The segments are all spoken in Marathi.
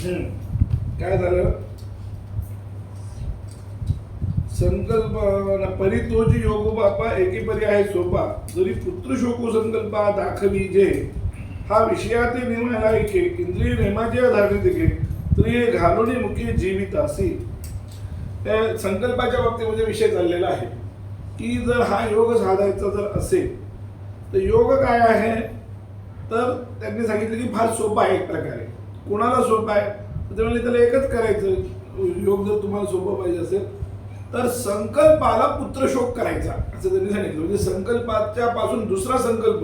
हम्म. काय झालं? संकल्प परी तोची योग बापा एकीपरी आहे सोपा. जरी पुत्र शोकू संकल्पा दाखवी जे हा विषयाते निर्णय ऐके इंद्रिय नेमाचे आधारित देखील तरी हे घालून मुख्य जीवित असे. त्या संकल्पाच्या बाबतीमध्ये म्हणजे विषय चाललेला आहे. की जर हा योग साधायचा जर असेल तर योग काय आहे? तर त्यांनी सांगितलं की फार सोपा आहे एक प्रकारे. कोणाला सोपं आहे? तर ते म्हणले त्याला एकच करायचं योग जर तुम्हाला सोपं पाहिजे असेल तर संकल्पाला पुत्रशोक करायचा. असं त्यांनी सांगितलं. म्हणजे संकल्पाच्या पासून दुसरा संकल्प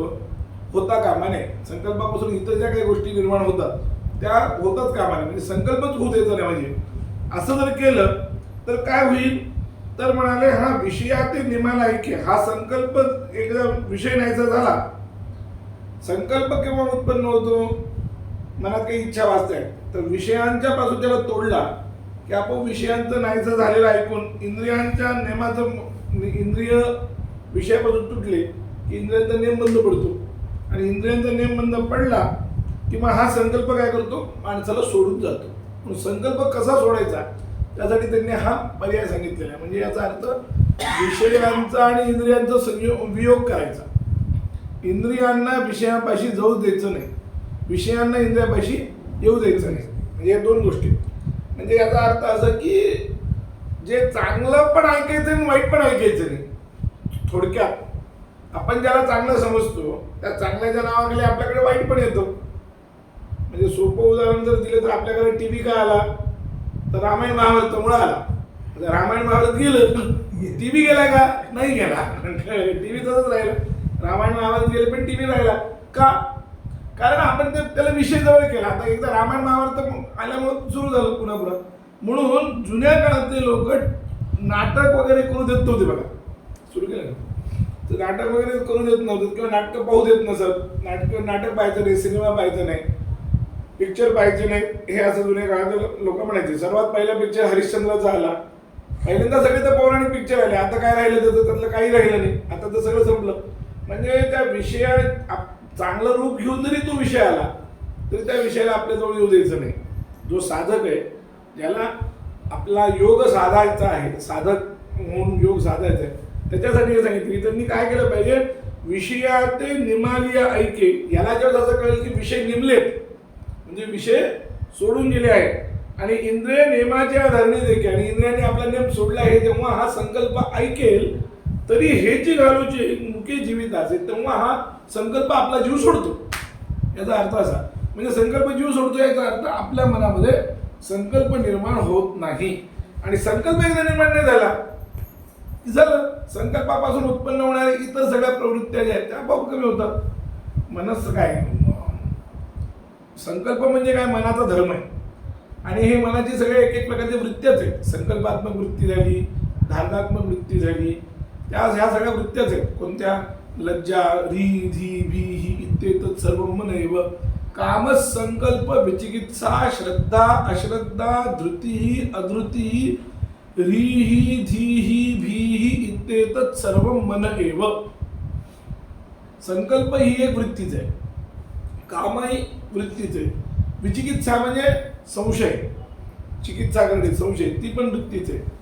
होता कामा नये संकल्पापासून इतर ज्या काही गोष्टी निर्माण होतात त्या होतात कामा नये म्हणजे संकल्पच होऊ द्यायचा नाही म्हणजे. असं जर केलं तर काय होईल? तर म्हणाले हा विषयाते निमाला की हा संकल्प एकदा विषय न्यायचा झाला. संकल्प केव्हा उत्पन्न होतो? मनात काही इच्छा वाचते. तर विषयांच्या पासून त्याला तोडला की आपोआप विषयांचं नाहीचं झालेलं ऐकून इंद्रियांच्या नेमाचं इंद्रिय विषयापासून तुटले की इंद्रियांचा नेम बंद पडतो. आणि इंद्रियांचा नेम बंद पडला की मग हा संकल्प काय करतो? माणसाला सोडून जातो. म्हणून संकल्प कसा सोडायचा? त्यासाठी त्यांनी हा पर्याय सांगितलेला आहे. म्हणजे याचा अर्थ विषयांचा आणि इंद्रियांचा संयोग वियोग करायचा. इंद्रियांना विषयापाशी जाऊ द्यायचं नाही. विषयांना इंद्रियापाशी येऊ द्यायचं नाही. म्हणजे या दोन गोष्टी. म्हणजे याचा अर्थ असं की जे चांगलं पण ऐकायचं आणि वाईट पण ऐकायचं नाही. थोडक्यात. आपण ज्याला चांगलं समजतो त्या चांगल्याच्या नावाखाली आपल्याकडे वाईट पण येतो. म्हणजे सोपं उदाहरण जर दिलं तर आपल्याकडे टी व्ही काय आला? तर रामायण महाभारतामुळे आला. आता रामायण महाभारत गेलं. टी व्ही गेला का? नाही गेला. टी व्ही तसंच राहिला. रामायण महाभारत गेले पण टी व्ही राहिला. का? कारण आपण ते त्याला विषय जवळ केला. आता एकदा रामायण महाभारत आल्यामुळं सुरू झालं पुन्हा पुन्हा म्हणून जुन्या काळातले लोक नाटक वगैरे करू देत नव्हते बघा. सुरू केलं का? तर नाटक वगैरे करू देत नव्हतं किंवा नाटकं पाहू देत नसत. नाटक नाटक पाहायचं नाही सिनेमा पाहायचं नाही. पिक्चर पाहायचे नाही. हे असं जुन्या काळात लोक म्हणायचे. सर्वात पहिला पिक्चर हरिश्चंद्राचा आला. पहिल्यांदा सगळे तर पौराणिक पिक्चर आले. आता काय राहिलं त्याचं? त्यातलं काही राहिलं नाही. आता तर सगळं संपलं. म्हणजे त्या विषया आप- चांगलं रूप घेऊन जरी तो विषय आला तरी त्या विषयाला आपल्याजवळ येऊ द्यायचं नाही. जो साधक आहे ज्याला आपला योग साधायचा आहे साधक म्हणून योग साधायचा आहे त्याच्यासाठी हे सांगितलं. की त्यांनी काय केलं पाहिजे? विषया ते निमालिया ऐके. याला जेव्हा असं कळेल की विषय निमलेत म्हणजे विषय सोडून गेले आहेत. आणि इंद्रिय नेमाच्या धरणी देखील आणि इंद्रियाने आपला नेम सोडला आहे तेव्हा हा संकल्प ऐकेल तरी हे जे घालूचे मुके जीवित असे तेव्हा हा संकल्प आपला जीव सोडतो. याचा अर्थ असा म्हणजे संकल्प जीव सोडतो याचा अर्थ आपल्या मनामध्ये संकल्प निर्माण होत नाही. आणि संकल्प एकदा निर्माण नाही झाला की झालं संकल्पापासून उत्पन्न होणाऱ्या इतर सगळ्या प्रवृत्त्या ज्या आहेत त्या आपोआप कमी होतात. मनस काय? संकल्प म्हणजे काय? मनाचा धर्म आहे. आणि हे मनाची सगळे एक एक प्रकारचे वृत्त्याच आहेत. संकल्पात्मक वृत्ती झाली धारणात्मक वृत्ती झाली त्या ह्या सगळ्या वृत्त्याच आहेत. कोणत्या? लज्जा री धी भी ही इत्येत सर्व मन एव. काम संकल्प विचिकित्सा श्रद्धा अश्रद्धा धृती अधृती रीही धीही भीही इत्येतत् सर्व मन एव. संकल्प ही एक वृत्तीच आहे. काम ही वृत्तीच आहे. विचिकित्सा म्हणजे संशय. चिकित्सा करणे संशय ती पण वृत्तीच आहे.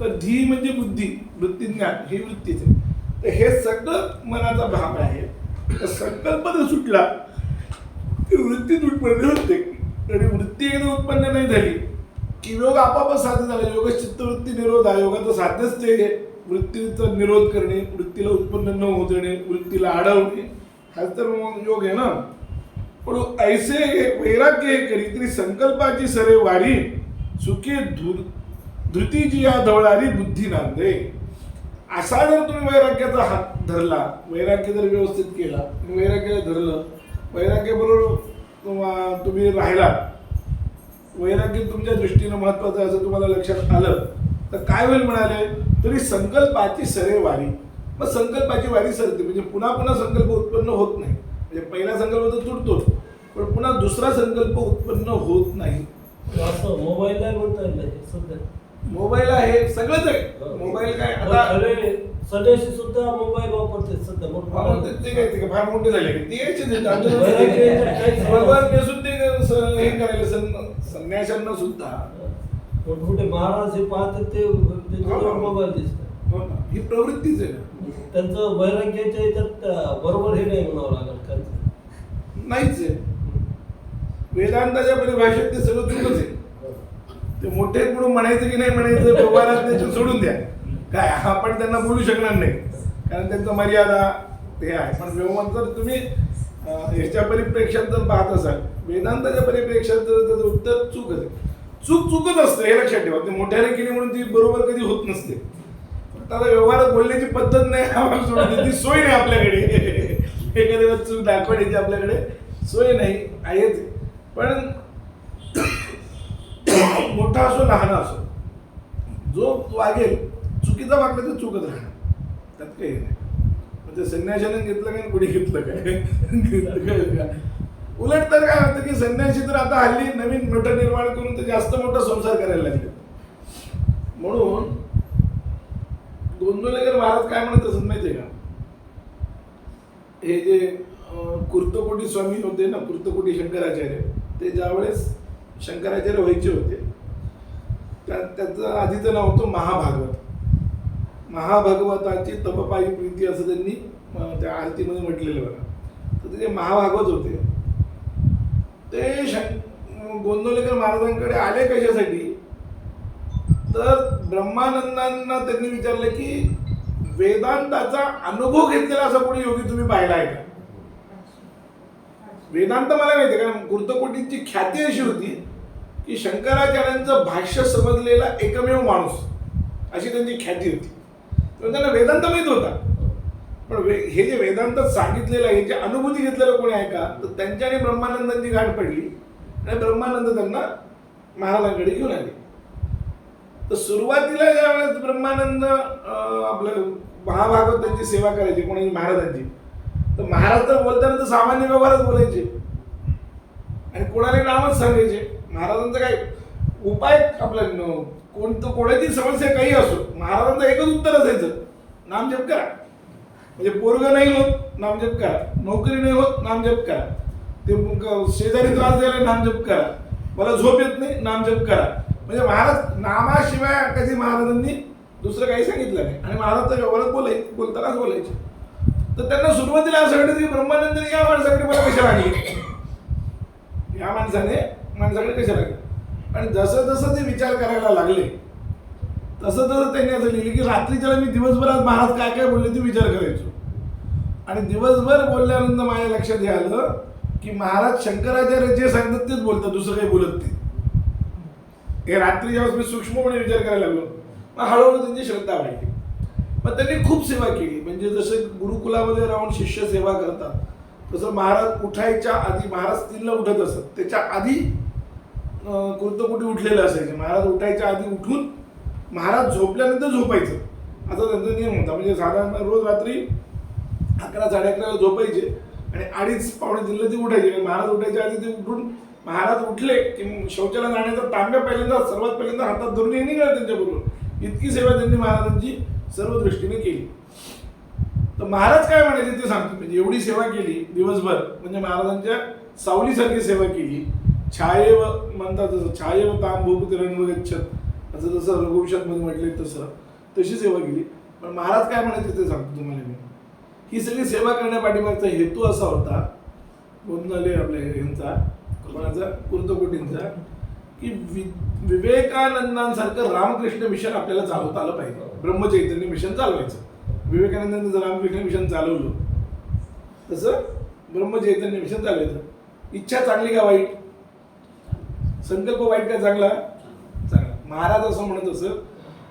तर धी म्हणजे बुद्धी वृत्तीज्ञान ही वृत्तीच. आहे तर हे सगळं मनाचा भाग आहे. तर संकल्प जर सुटला की वृत्ती उत्पन्न होते. आणि वृत्ती एकदा उत्पन्न नाही झाली की योग आपापच साध्य झाला. योग चित्तवृत्ती निरोध आहे योगाचं साध्यच ते वृत्तीचा निरोध करणे वृत्तीला उत्पन्न न होऊ देणे वृत्तीला अडवणे हाच तर मग योग आहे ना. पण ऐसे वैराग्य हे करी तरी संकल्पाची सरे वारी सुखे धुर धृतीची या धवळारी बुद्धी नांदे. असा जर तुम्ही वैराग्याचा हात धरला वैराग्य जर व्यवस्थित केला तुम्ही वैराग्याला धरलं वैराग्याबरोबर तुम्हा- तुम्ही राहिला वैराग्य तुमच्या दृष्टीनं महत्वाचं आहे असं तुम्हाला लक्षात आलं तर काय होईल म्हणाले? तरी संकल्पाची सरे वारी. मग संकल्पाची वारी सरते म्हणजे पुन्हा पुन्हा संकल्प उत्पन्न होत नाही. म्हणजे पहिला संकल्प तर तुटतोच पण पुन्हा दुसरा संकल्प उत्पन्न होत नाही. असं मोबाईलला हे मोबाईल आहे सगळंच आहे. मोबाईल काय आता स्वदेशी सुद्धा मोबाईल वापरते सध्या हा, मग ते- काय ते फार मोठे झाले ते यायचे ते वैराग्य यायचं काहीच नाही. बरोबर नेसून ते स- हे करायला संन्याशांना सुद्धा. मोठमोठे महाराज हे पाहतात ते हो. मोबाईल दिसतात. हो ही प्रवृत्तीच आहे त्यांचं वैराग्याच्या याच्यात बरोबर हे नाही म्हणावं लागेल त्यांचं नाहीच आहे. वेदांताच्या परिभाषेत ते सगळं चुकच आहे. ते मोठे म्हणून म्हणायचं की नाही म्हणायचं व्यवहारात त्याच्यात सोडून द्या. काय आपण त्यांना बोलू शकणार नाही. कारण त्यांचं मर्यादा हे आहे. पण व्यवहार जर तुम्ही ह्याच्या परिप्रेक्षात जर पाहत असाल वेदांताच्या परिप्रेक्षात जर त्याचं उत्तर चूकच आहे. चूक चुकत असतं हे लक्षात ठेवा. ते मोठ्याने केली म्हणून ती बरोबर कधी होत नसते. आता व्यवहारात बोलण्याची पद्धत नाही आम्हाला सोडून ती सोय नाही आपल्याकडे. एखाद्या चूक दाखवण्याची आपल्याकडे सोय नाही आहेच. पण मोठा असो लहान असो. जो वागेल चुकीचा वागला तर चुकत राहणार. त्यात काही नाही. म्हणजे संन्याशाने घेतलं काय आणि घेतलं काय उलट तर काय होतं की संन्याशी तर आता हल्ली नवीन मठ निर्माण करून ते जास्त मोठा संसार करायला लागले. म्हणून गोंदवलेकर महाराज काय म्हणत असत माहितीये का? हे जे कुर्तकोटी स्वामी होते ना कुर्तकोटी शंकराचार्य ते ज्यावेळेस शंकराचार्य व्हायचे होते त्या त्याचं आधीचं नाव होतं महाभागवत. महाभागवताची तपपायी प्रीती असं त्यांनी त्या आरतीमध्ये म्हटलेलं बघा. तर ते महाभागवत होते ते शं गोंदवलेकर महाराजांकडे आले कशासाठी? तर ब्रह्मानंदांना त्यांनी विचारलं की वेदांताचा अनुभव घेतलेला असा कोणी योगी तुम्ही पाहिला आहे का? वेदांत मला माहिती आहे कारण कुर्तकोटींची ख्याती अशी होती. की शंकराचार्यांचं भाष्य समजलेला एकमेव माणूस अशी त्यांची ख्याती होती. तर त्यांना वेदांत माहीत होता. पण वे हे जे वेदांतात सांगितलेलं आहे याची अनुभूती घेतलेलं कोणी आहे का तर त्यांच्या आणि ब्रह्मानंदांची गाठ पडली आणि ब्रह्मानंद त्यांना महाराजांकडे घेऊन आले. तर सुरुवातीला ज्यावेळेस ब्रह्मानंद आपलं महाभागवत त्यांची सेवा करायची कोणाची महाराजांची तर महाराज तर बोलताना तर सामान्य व्यवहारच बोलायचे. आणि कोणाला नामच सांगायचे. महाराजांचा काय उपाय आपला कोणतं कोणाची समस्या काही असो महाराजांचं एकच उत्तर असायचं नामजप करा. म्हणजे पोरग नाही होत नामजप करा. नोकरी नाही होत नामजप करा. ते शेजारी त्रास द्यायला नामजप करा. मला झोप येत नाही नामजप करा. म्हणजे महाराज नामाशिवाय कधी महाराजांनी दुसरं काही सांगितलं नाही. आणि महाराज तर व्यवहारात बोलाय बोलतानाच बोलायचे. तर त्यांना सुरुवातीला असं वाटत की ब्रह्मानंदने या माणसाकडे मला कशाला आणली या माणसाने माणसाकडे कशाला आणि जसं जसं ते विचार करायला लागले तसं तसं त्यांनी असं लिहिलं की रात्रीच्याला मी दिवसभरात महाराज काय काय बोलले ते विचार करायचो. आणि दिवसभर बोलल्यानंतर माझ्या लक्षात हे आलं की महाराज शंकराचार्य जे सांगतात तेच बोलतात दुसरं काही बोलत नाही. हे रात्री ज्यावेळेस मी सूक्ष्मपणे विचार करायला लागलो मग हळूहळू त्यांची श्रद्धा वाढली. मग त्यांनी खूप सेवा केली. म्हणजे जसं गुरुकुलामध्ये राहून शिष्य सेवा करतात तसं महाराज उठायच्या आधी महाराज तीनला उठत असत. त्याच्या आधी कोणतं कुठे उठलेलं असायचे. महाराज उठायच्या आधी उठून महाराज झोपल्यानंतर झोपायचं. असा त्यांचा नियम होता. म्हणजे साधारण रोज रात्री अकरा साडे अकराला झोपायचे आणि अडीच पावणे दिलं ते उठायचे. आणि महाराज उठायच्या आधी ते उठून महाराज उठले की शौचाला जाण्याचा तांब्या पहिल्यांदा सर्वात पहिल्यांदा हातात धरून हे निघाला त्यांच्याबरोबर. इतकी सेवा त्यांनी महाराजांची सर्व दृष्टीने केली. तर महाराज काय म्हणायचे ते सांगतो. म्हणजे एवढी सेवा केली दिवसभर. म्हणजे महाराजांच्या सावलीसारखी सेवा केली. छायेव म्हणतात जसं छायेव ताम भूपती असं जसं रघुवंशातमध्ये म्हटले तसं. तशी सेवा केली. पण महाराज काय म्हणायचे ते सांगतो तुम्हाला मी. ही सगळी सेवा करण्यापाठीमागचा हेतू असा होता गोंधळे आपल्या यांचा कोणाचा? कुर्तकोटींचा की वि विवेकानंदांसारखं रामकृष्ण मिशन आपल्याला चालवता आलं पाहिजे. ब्रह्मचैतन्य मिशन चालवायचं. विवेकानंदांनी जर रामकृष्ण मिशन चालवलं तसं ब्रह्मचैतन्य मिशन चालवायचं. इच्छा चांगली का वाईट? संकल्प वाईट का चांगला? चांगला. महाराज असं म्हणत असं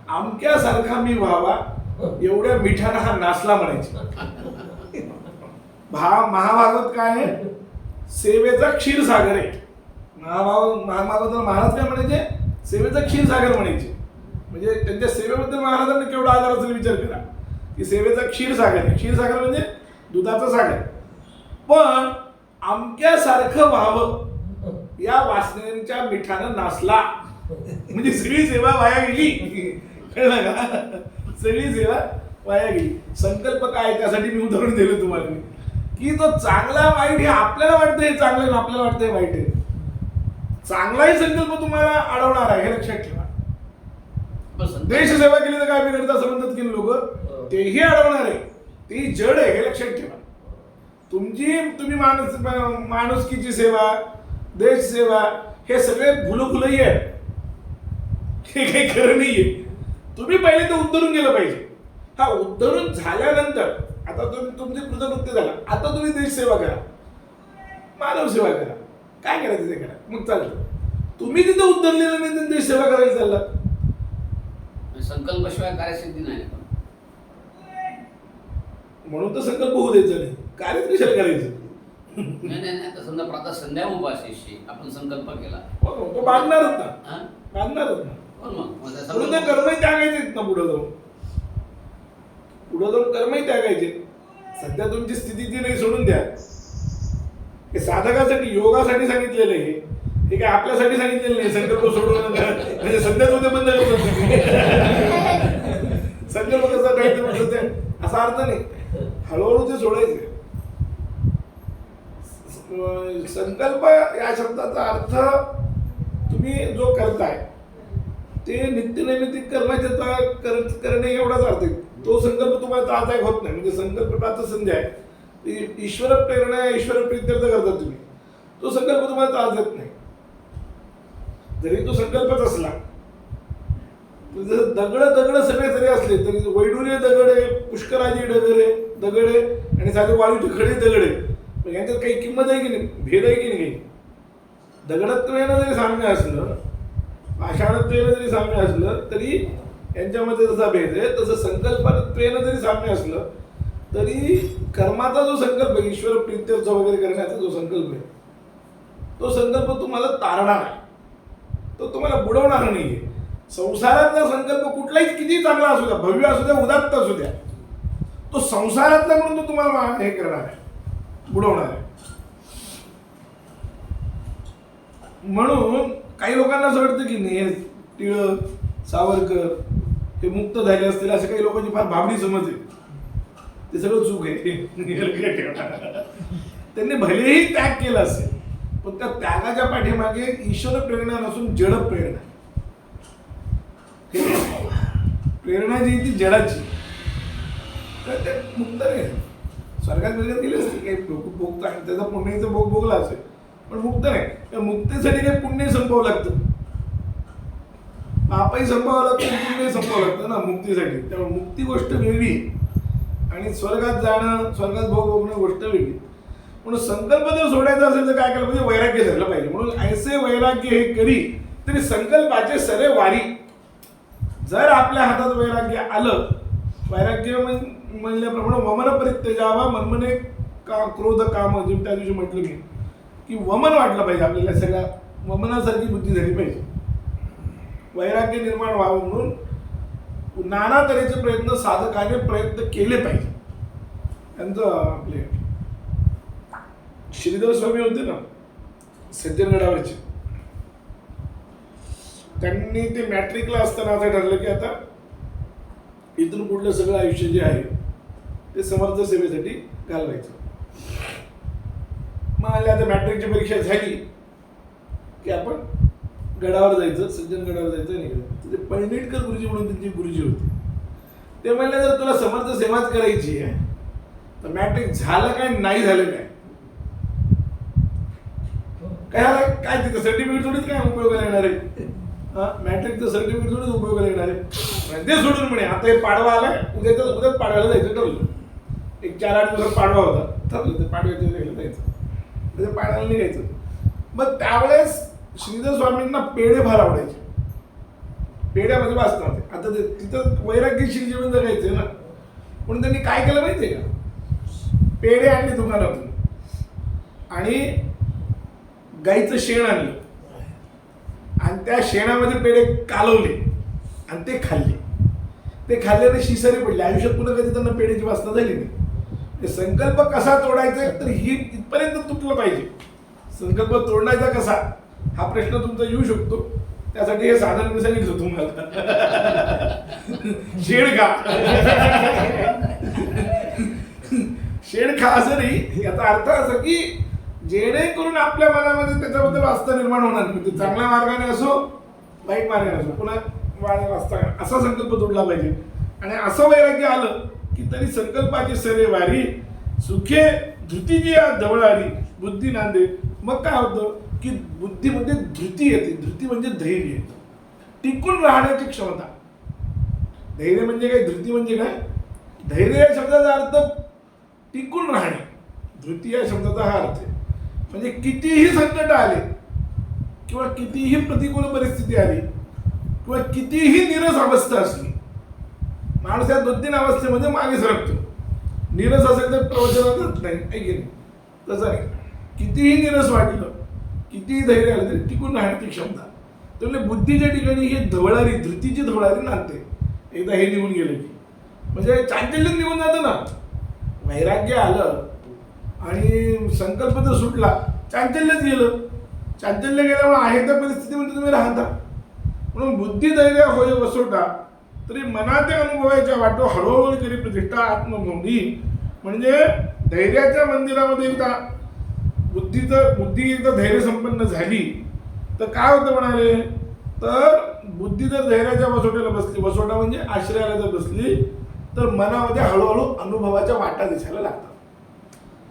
आमक्यासारखा मी व्हावा एवढ्या मिठानं हा नाचला म्हणायचे. भा महाभारत काय आहे? सेवेचा क्षीरसागर आहे. महाभाव महाभागवत महाराज काय म्हणायचे? सेवेचा क्षीरसागर म्हणायचे. म्हणजे त्यांच्या सेवेबद्दल महाराजांनी केवढा आदर असेल विचार केला. की सेवेचा क्षीरसागर आहे. क्षीरसागर म्हणजे दुधाचा सागर. पण आमक्यासारखं व्हावं या वासनेच्या मिठानं नाचला म्हणजे सगळी सेवा वाया गेली. कळलं का? सगळी सेवा वाया गेली. संकल्प काय? त्यासाठी मी उदाहरण दिलं तुम्हाला. मी की तो चांगला वाईट हे आपल्याला वाटतं हे चांगलं आणि आपल्याला वाटतं हे वाईट आहे. चांगलाही संकल्प तुम्हाला अडवणार आहे हे लक्षात ठेवा. देशसेवा केली तर काय बिघडतं असं म्हणतात की लोक? तेही अडवणार आहे. ती जड आहे हे लक्षात ठेवा. तुमची तुम्ही माणूस माणुसकीची सेवा देश सेवा हे सगळे फुलफुलही आहे हे काही खरं नाहीये. तुम्ही पहिले ते उद्धरून गेलं पाहिजे. हा उद्धरून झाल्यानंतर आता तुम्ही तुमची कृतकृत्य झाला. आता तुम्ही देश सेवा करा. मानव सेवा करा. काय करायचं ते करा. मग चालतं. तुम्ही तिथं उद्धरलेलं नाही तर देश सेवा करायला चालला संकल्पशिवाय कार्यसिद्धी नाही. म्हणून तर संकल्प होऊ द्यायचा नाही. कार्यच कशाला करायचं? नाही नाही नाही. आता समजा प्रातः संध्या उपाशीशी आपण संकल्प केला. हो, तो बांधणारच ना हा? बांधणारच ना बोल मग? मग त्या म्हणून ते संकल्प- कर्मही त्यागायचे ना पुढं जाऊन. पुढं जाऊन कर्मही त्यागायचे. सध्या तुमची स्थिती ती नाही सोडून द्या. हे साधकासाठी योगासाठी सांगितलेलं आहे. हे. हे काय आपल्यासाठी सांगितलेलं नाही. संकल्प सोडून म्हणजे सध्या तुझे बंद करतो. संकल्प कसा ते म्हणतात ते. असा अर्थ नाही. हळूहळू ते सोडायचे. संकल्प या शब्दाचा अर्थ तुम्ही जो करताय ते नित्यनैमित्तिक कर्माचे कर- करणे एवढाच अर्थ आहे. तो संकल्प तुम्हाला त्रासदायक होत नाही. म्हणजे संकल्प प्राप्त संधी आहे ईश्वर प्रेरणा ईश्वर प्रित्यर्थ करता तुम्ही. तो संकल्प तुम्हाला त्रास देत नाही. जरी तो संकल्पच असला जर दगड दगड सगळे जरी असले तरी वैडुरे दगड आहे पुष्कराजी दगड आहे दगड आहे आणि साधे वाळूचे खडे दगड आहे. तर यांच्यात काही किंमत आहे की नाही भेद आहे की नाही दगडत्वेनं जरी साम्य असलं पाषाणत्वेनं जरी साम्य असलं तरी यांच्यामध्ये जसा भेद आहे तसं संकल्पत्वेनं जरी साम्य असलं तरी कर्माचा जो संकल्प आहे ईश्वर प्रित्यर्थ वगैरे करण्याचा जो संकल्प आहे तो संकल्प तुम्हाला तारणार आहे. तो तुम्हाला बुडवणार नाही संसारातला संकल्प कुठलाही किती चांगला असू द्या भव्य असू द्या उदात्त असू द्या तो संसारातला म्हणून तो तुम्हाला हे करणार आहे. बुडवणार आहे. म्हणून काही लोकांना असं वाटतं की नाही टिळक सावरकर हे मुक्त झाले असतील असे काही लोकांची फार भावनी समज आहे. ते सगळं चूक आहे. हे त्यांनी भलेही त्याग केला असेल पण त्या त्यागाच्या पाठीमागे ईश्वर प्रेरणा नसून जड प्रेरणा प्रेरणा जी ती जडाची तर ते मुक्त नाही स्वर्गात वगैरे गेले असतील काही लोक भोगता आणि त्याचा पुण्याचा भोग भोगला असेल पण मुक्त नाही. त्या मुक्तीसाठी काही पुण्य संपवावं लागतं. पापही संपवावं लागतं पुण्य संपवावं लागतं ना मुक्तीसाठी. त्यामुळे मुक्ती गोष्ट वेगळी. आणि स्वर्गात जाणं स्वर्गात भोग भोगणं गोष्ट वेगळी. म्हणून संकल्प जर सोडायचा असेल तर काय केलं पाहिजे वैराग्य झालं पाहिजे. म्हणून ऐसे वैराग्य हे करी तरी संकल्पाचे सरे वारी. जर आपल्या हातात वैराग्य आलं वैराग्य म्हणजे म्हणल्याप्रमाणे वमन परित्यजावा मनमने का क्रोध काम जे त्या दिवशी म्हटलं मी की वमन वाटलं पाहिजे आपल्याला सगळ्या वमनासारखी बुद्धी झाली पाहिजे. वैराग्य निर्माण व्हावं म्हणून नाना तऱ्हेचे प्रयत्न साधकाने प्रयत्न केले पाहिजे. त्यांचं आपले श्रीधर स्वामी होते ना सज्जनगडावरचे. त्यांनी ते मॅट्रिकला असताना असं ठरलं की आता इथून पुढलं सगळं आयुष्य जे आहे ते समर्थ सेवेसाठी घालवायचं. मग आले आता मॅट्रिकची परीक्षा झाली की आपण गडावर जायचं सज्जन गडावर जायचं नाही ते पैंडेटकर गुरुजी म्हणून त्यांची गुरुजी होती. ते म्हणले जर तुला समर्थ सेवाच करायची आहे तर मॅट्रिक झालं काय नाही झालं काय? काय झालं? काय तिथं सर्टिफिकेट थोडीच काय उपयोगाला येणार आहे? मॅट्रिकचं सर्टिफिकेट थोडीच उपयोगाला येणार आहे? ते सोडून म्हणे आता हे पाडवा आलाय उद्याच उद्याच पाडव्याला जायचं ठरलं एक चार आठ दिवस पाडवा होता. ठरलं ते पाडव्याच्या वेळेला जायचं. म्हणजे ते पाडव्याला निघायचं. मग त्यावेळेस श्रीधर स्वामींना पेढे फार आवडायचे. पेढ्यामध्ये म्हणजे वाचता होते आता ते तिथं वैराग्यशील जीवन जगायचं ना. म्हणून त्यांनी काय केलं माहितीये का? पेढे आणले दुकानातून. आणि गाईचं शेण आणलं. आणि त्या शेणामध्ये पेढे कालवले. आणि ते खाल्ले. ते खाल्ल्याने शिसारी पडले. आयुष्यात पुन्हा कधी त्यांना पेढ्याची वासना झाली नाही. ते संकल्प कसा तोडायचा तर ही इथपर्यंत तुटलं पाहिजे. संकल्प तोडण्याचा कसा? हा प्रश्न तुमचा येऊ शकतो. त्यासाठी हे साधन मी सांगितलं तुम्हाला. शेड खा. शेड खा असं नाही. याचा अर्थ असा की जेणेकरून आपल्या मनामध्ये त्याच्याबद्दल वास्तव निर्माण होणार नाही. ते चांगल्या मार्गाने असो वाईट मार्गाने असो. पुन्हा वाढ आस्था असा संकल्प तोडला पाहिजे. आणि असं वैराग्य आलं की तरी संकल्पाची सरे वारी. सुखे धृतीची जवळ आली. बुद्धी नांदे मग काय होतं की बुद्धीमध्ये म्हणजे धृती येते. धृती म्हणजे धैर्य. येतं टिकून राहण्याची क्षमता. धैर्य म्हणजे काय? धृती म्हणजे काय? धैर्य या शब्दाचा अर्थ टिकून राहणे. धृती या शब्दाचा हा अर्थ आहे. म्हणजे कितीही संकट आले किंवा कितीही प्रतिकूल परिस्थिती आली किंवा कितीही निरस अवस्था असली माणूस या दोन तीन अवस्थेमध्ये मागे सरकतो. निरस असेल तर प्रवचनातच नाही. आहे की नाही? तसं नाही. कितीही निरस वाटलं कितीही धैर्य आलं तरी टिकून राहण्याची क्षमता. त्यामुळे बुद्धीच्या ठिकाणी ही धवळारी धृतीची धवळारी नांदते एकदा हे निघून गेलं की. म्हणजे चांचल्य निघून जातं ना. वैराग्य आलं आणि संकल्प जर सुटला चांचल्यच गेलं. चांचल्य गेल्यामुळे आहे त्या परिस्थितीमध्ये तुम्ही राहता. म्हणून बुद्धी धैर्य होय वसोटा तरी मनाच्या अनुभवाच्या वाटो हळूहळू तरी प्रतिष्ठा आत्मभूमी म्हणजे धैर्याच्या मंदिरामध्ये एकदा बुद्धीचं बुद्धी एकदा धैर्य संपन्न झाली तर काय होतं म्हणाले? तर बुद्धी जर धैर्याच्या वसोट्याला बसली वसोटा म्हणजे आश्रयाला जर बसली तर मनामध्ये हळूहळू अनुभवाच्या वाटा दिसायला लागतात.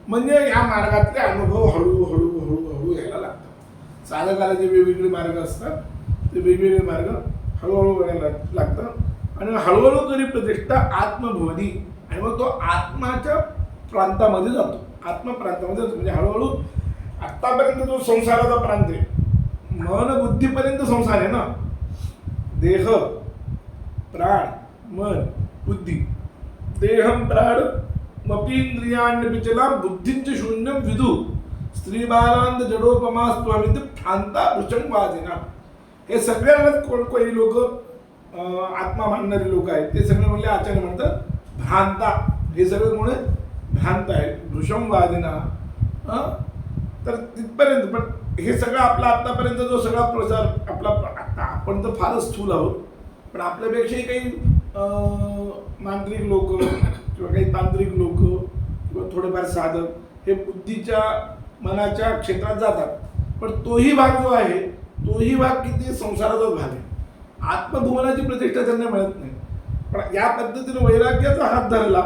म्हणजे या मार्गातले अनुभव हळू हळू हळू यायला लागतात. चालकाला जे वेगवेगळे मार्ग असतात ते वेगवेगळे मार्ग हळूहळू यायला लागतात. आणि हळूहळू तरी प्रतिष्ठा आत्मभवनी आणि मग तो आत्माच्या प्रांतामध्ये जातो. आत्मा प्रांतामध्ये जातो. म्हणजे हळूहळू आत्तापर्यंत जो संसाराचा प्रांत आहे. मन बुद्धीपर्यंत संसार आहे ना. देह प्राण मन बुद्धी. देहम प्राण मपींद्रियाण्य बुद्धींचे शून्य विदू. स्त्री बालांत जडोपमास्त्वामित फांता भृषण वाजेना हे सगळ्यांनाच कोण कोणी लोक आत्मा मानणारे लोक आहेत. ते सगळे म्हणले आचार्य म्हणतात भ्रांता. हे सगळे मुळे भ्रांत आहे भृषम वादिना तर तिथपर्यंत पण हे सगळं आपला आत्तापर्यंत जो सगळा प्रचार आपला आता आपण तर फारच स्थूल आहोत. पण आपल्यापेक्षाही काही मांत्रिक लोक किंवा काही तांत्रिक लोक किंवा थोडेफार साधक हे बुद्धीच्या मनाच्या क्षेत्रात जातात. पण तोही भाग जो आहे तोही भाग किती संसाराचाच भाग आहे? आत्मभुवनाची प्रतिष्ठा त्यांना मिळत नाही. पण या पद्धतीने वैराग्याचा हात धरला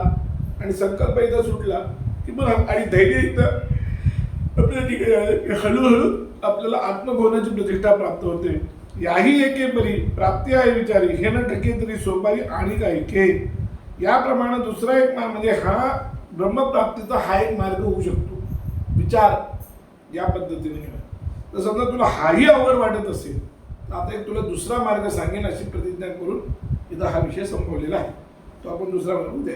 आणि संकल्प एकदा सुटला की मग आणि धैर्य इथं आपल्या ठिकाणी हळूहळू आपल्याला आत्मभुवनाची प्रतिष्ठा प्राप्त होते. याही एके बरी प्राप्ती आहे विचारी. हे न टके तरी सोपारी आणि काय के. याप्रमाणे दुसरा एक मार्ग म्हणजे हा ब्रह्मप्राप्तीचा हा एक मार्ग होऊ शकतो. विचार या पद्धतीने तर समजा तुला हाही अवघड वाटत असेल तर आता एक तुला दुसरा मार्ग सांगेन अशी प्रतिज्ञा करून इथं हा विषय संपवलेला आहे. तो आपण दुसरा मार्ग उद्या